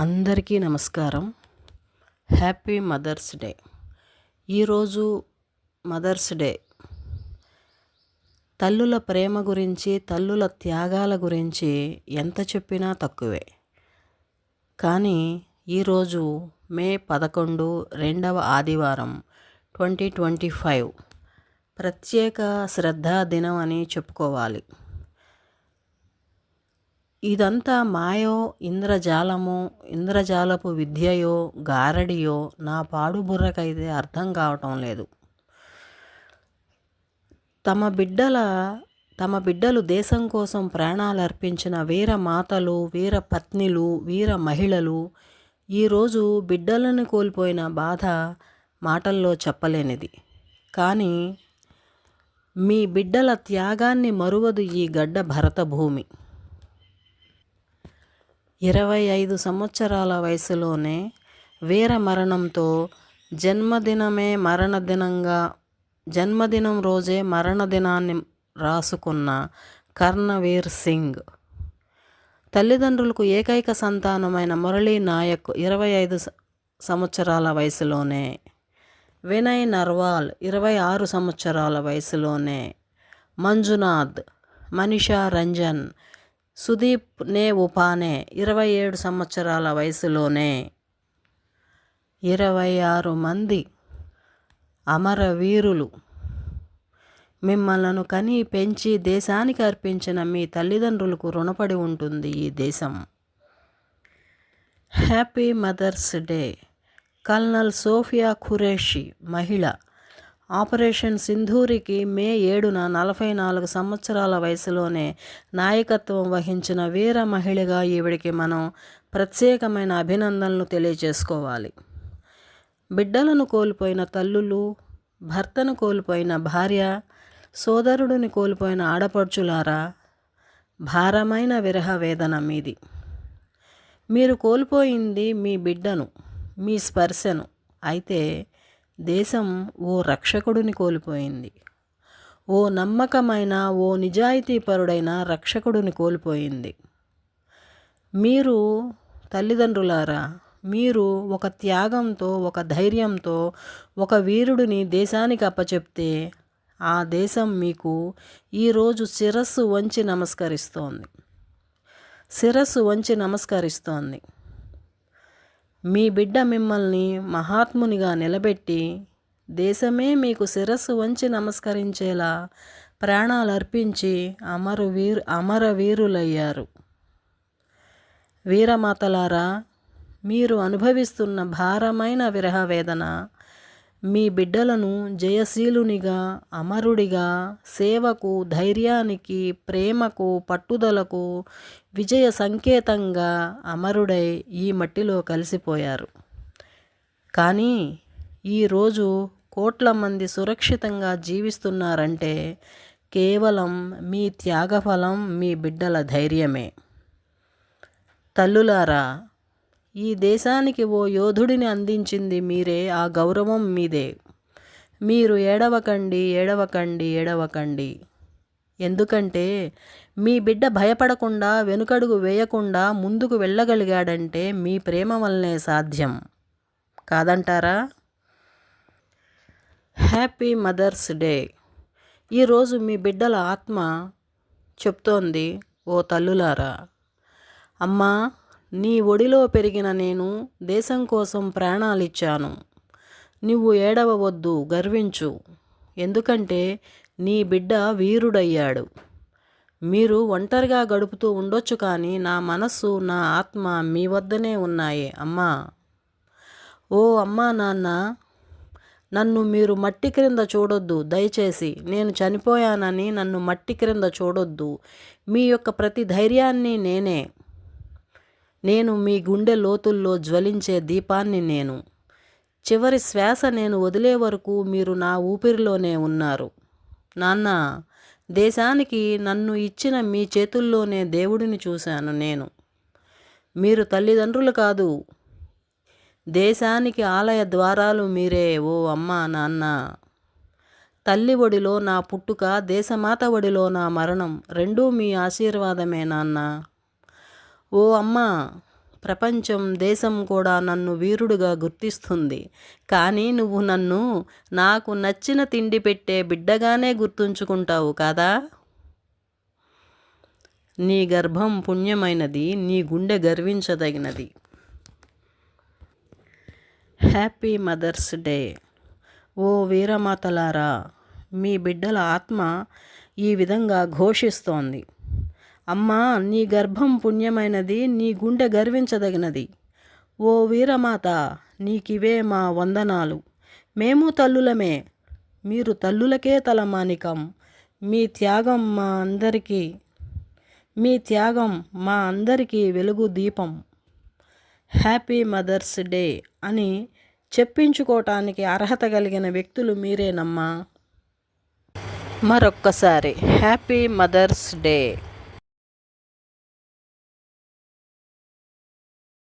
అందరికీ నమస్కారం. Happy Mother's Day. ఈరోజు మదర్స్ డే. తల్లుల ప్రేమ గురించి తల్లుల త్యాగాల గురించి ఎంత చెప్పినా తక్కువే. కానీ ఈరోజు మే పదకొండు రెండవ ఆదివారం ట్వంటీ ట్వంటీ ఫైవ్. ప్రత్యేక శ్రద్ధా దినం అని చెప్పుకోవాలి. ఇదంతా మాయో ఇంద్రజాలమో ఇంద్రజాలపు విద్యయో గారడియో నా పాడు బుర్రకైతే అర్థం కావటం లేదు. తమ బిడ్డల తమ బిడ్డలు దేశం కోసం ప్రాణాలు అర్పించిన వీర మాతలు వీర పత్నిలు వీర మహిళలు ఈరోజు బిడ్డలను కోల్పోయిన బాధ మాటల్లో చెప్పలేనిది. కానీ మీ బిడ్డల త్యాగాన్ని మరువదు ఈ గడ్డ భరత భూమి. ఇరవై ఐదు సంవత్సరాల వయసులోనే వీర మరణంతో జన్మదినమే మరణదినంగా జన్మదినం రోజే మరణదినాన్ని రాసుకున్న కర్ణవీర్ సింగ్. తల్లిదండ్రులకు ఏకైక సంతానమైన మురళీ నాయక్ ఇరవై ఐదు సంవత్సరాల వయసులోనే వినయ్ నర్వాల్ ఇరవై ఆరు సంవత్సరాల వయసులోనే మంజునాథ్ మనీషా రంజన్ సుదీప్ నే ఉపానే ఇరవై ఏడు సంవత్సరాల వయసులోనే. ఇరవై ఆరు మంది అమరవీరులు మిమ్మలను కని పెంచి దేశానికి అర్పించిన మీ తల్లిదండ్రులకు రుణపడి ఉంటుంది ఈ దేశం. Happy Mother's Day. Colonel Sofiya Qureshi మహిళ ఆపరేషన్ సింధూరికి మే ఏడున నలభై నాలుగు సంవత్సరాల వయసులోనే నాయకత్వం వహించిన వీర మహిళగా ఈవిడికి మనం ప్రత్యేకమైన అభినందనలు తెలియజేసుకోవాలి. బిడ్డలను కోల్పోయిన తల్లులు భర్తను కోల్పోయిన భార్య సోదరుడిని కోల్పోయిన ఆడపడుచులారా భారమైన విరహ వేదన మీది. మీరు కోల్పోయింది మీ బిడ్డను మీ స్పర్శను. అయితే దేశం ఓ రక్షకుడిని కోల్పోయింది. ఓ నమ్మకమైన ఓ నిజాయితీపరుడైన రక్షకుడిని కోల్పోయింది. మీరు తల్లిదండ్రులారా మీరు ఒక త్యాగంతో ఒక ధైర్యంతో ఒక వీరుడిని దేశానికి అప్పచెప్తే ఆ దేశం మీకు ఈరోజు శిరస్సు వంచి నమస్కరిస్తోంది. శిరస్సు వంచి నమస్కరిస్తోంది. మీ బిడ్డ మిమ్మల్ని మహాత్మునిగా నిలబెట్టి దేశమే మీకు శిరస్సు వంచి నమస్కరించేలా ప్రాణాలు అర్పించి అమరు వీరు అమరవీరులయ్యారు. వీరమాతలారా మీరు అనుభవిస్తున్న భారమైన విరహ వేదన మీ బిడ్డలను జయశీలునిగా అమరుడిగా సేవకు ధైర్యానికి ప్రేమకు పట్టుదలకు విజయ సంకేతంగా అమరుడై ఈ మట్టిలో కలిసిపోయారు. కానీ ఈరోజు కోట్ల మంది సురక్షితంగా జీవిస్తున్నారంటే కేవలం మీ త్యాగఫలం మీ బిడ్డల ధైర్యమే. తల్లులారా ఈ దేశానికి ఓ యోధుడిని అందించింది మీరే ఆ గౌరవం మీదే. మీరు ఏడవకండి ఏడవకండి ఏడవకండి. ఎందుకంటే మీ బిడ్డ భయపడకుండా వెనుకడుగు వేయకుండా ముందుకు వెళ్ళగలిగాడంటే మీ ప్రేమ వల్లనే సాధ్యం. కాదంటారా? Happy Mother's Day. ఈరోజు మీ బిడ్డల ఆత్మ చెప్తోంది ఓ తల్లులారా. అమ్మా నీ ఒడిలో పెరిగిన నేను దేశం కోసం ప్రాణాలిచ్చాను. నువ్వు ఏడవవద్దు గర్వించు. ఎందుకంటే నీ బిడ్డ వీరుడయ్యాడు. మీరు ఒంటరిగా గడుపుతూ ఉండొచ్చు కానీ నా మనస్సు నా ఆత్మ మీ వద్దనే ఉన్నాయి అమ్మా. ఓ అమ్మా నాన్న నన్ను మీరు మట్టి క్రింద చూడొద్దు. దయచేసి నేను చనిపోయానని నన్ను మట్టి క్రింద చూడొద్దు. మీ యొక్క ప్రతి ధైర్యాన్ని నేనే. నేను మీ గుండె లోతుల్లో జ్వలించే దీపాన్ని నేను. చివరి శ్వాస నేను వదిలే వరకు మీరు నా ఊపిరిలోనే ఉన్నారు. నాన్న దేశానికి నన్ను ఇచ్చిన మీ చేతుల్లోనే దేవుడిని చూశాను నేను. మీరు తల్లిదండ్రులు కాదు. దేశానికి ఆలయ ద్వారాలు మీరే ఓ అమ్మ నాన్న. తల్లి ఒడిలో నా పుట్టుక దేశమాత ఒడిలో నా మరణం రెండూ మీ ఆశీర్వాదమే నాన్నా. ఓ అమ్మా ప్రపంచం దేశం కూడా నన్ను వీరుడుగా గుర్తిస్తుంది. కానీ నువ్వు నన్ను నాకు నచ్చిన తిండి పెట్టే బిడ్డగానే గుర్తుంచుకుంటావు కదా? నీ గర్భం పుణ్యమైనది నీ గుండె గర్వించదగినది. Happy Mother's Day. ఓ వీరమాతలారా మీ బిడ్డల ఆత్మ ఈ విధంగా ఘోషిస్తోంది. అమ్మా నీ గర్భం పుణ్యమైనది నీ గుండె గర్వించదగినది. ఓ వీరమాత నీకివే మా వందనాలు. మేము తల్లులమే మీరు తల్లులకే తలమానికం. మీ త్యాగం మా అందరికీ మీ త్యాగం మా అందరికీ వెలుగు దీపం. హ్యాపీ మదర్స్ డే అని చెప్పించుకోవటానికి అర్హత కలిగిన వ్యక్తులు మీరేనమ్మా. మరొక్కసారి హ్యాపీ మదర్స్ డే.